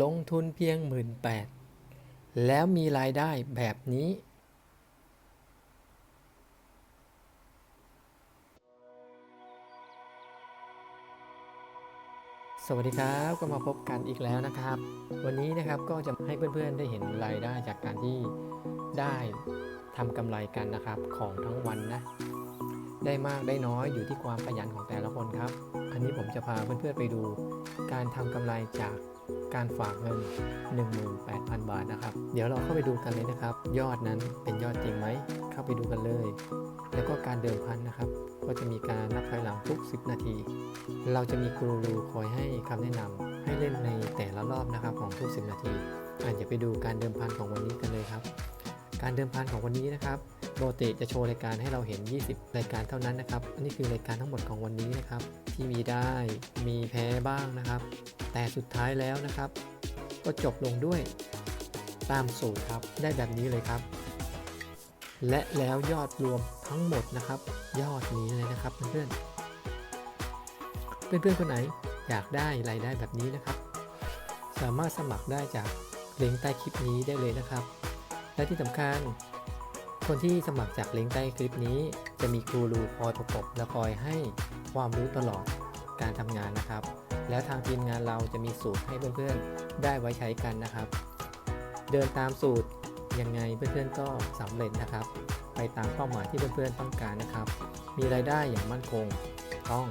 ลงทุนเพียง 1 8ื่นแล้วมีรายได้แบบนี้ สวัสดีครับ ก็มาพบกันอีกแล้วนะครับ วันนี้นะครับก็จะให้เพื่อนๆได้เห็นรายได้จากการที่ได้ทำกำไรกันนะครับของทั้งวันนะ ได้มากได้น้อยอยู่ที่ความขยันของแต่ละคนครับ อันนี้ผมจะพาเพื่อนๆไปดู การทำกำไรจากการฝากเงิน 18,000 บาทนะครับ เดี๋ยวเราเข้าไปดูกันเลยนะครับ ยอดนั้นเป็นยอดจริงไหม เข้าไปดูกันเลย แล้วก็การเดิมพันนะครับ ก็จะมีการนับถอยหลังทุก 10 นาที เราจะมีครูรูคอยให้คำแนะนำให้เล่นในแต่ละรอบนะครับของทุก 10 นาทีอาจจะไปดูการเดิมพันของวันนี้กันเลยครับ การเดิมพันของวันนี้นะครับ โรเตจะโชว์รายการให้เราเห็น 20 รายการเท่านั้นนะครับอันนี้คือรายการทั้งหมดของวันนี้นะครับ ที่มีได้มีแพ้บ้างนะครับ แต่สุดท้ายแล้วนะครับ ก็จบลงด้วย ตามสูตรครับได้แบบนี้เลยครับ และแล้วยอดรวมทั้งหมดนะครับ ยอดนี้เลยนะครับเพื่อนๆเพื่อนๆคนไหนอยากได้รายได้แบบนี้นะครับ สามารถสมัครได้จากลิงก์ใต้คลิปนี้ได้เลยนะครับ และที่สำคัญ คนที่สมัครจากลิงก์ใต้คลิปนี้ จะมีครูรูคอยประกบและคอยให้ความรู้ตลอดการทำงานนะครับ แล้วทางทีมงานเราจะมีสูตรให้เพื่อนๆ ได้ไว้ใช้กันนะครับ เดินตามสูตรยังไงเพื่อนๆก็สำเร็จนะครับ ไปตามเป้าหมายที่เพื่อนๆต้องการนะครับ มีรายได้อย่างมั่นคงต้อง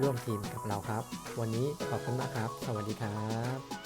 ร่วมทีมกับเราครับ วันนี้ขอบคุณมากครับ สวัสดีครับ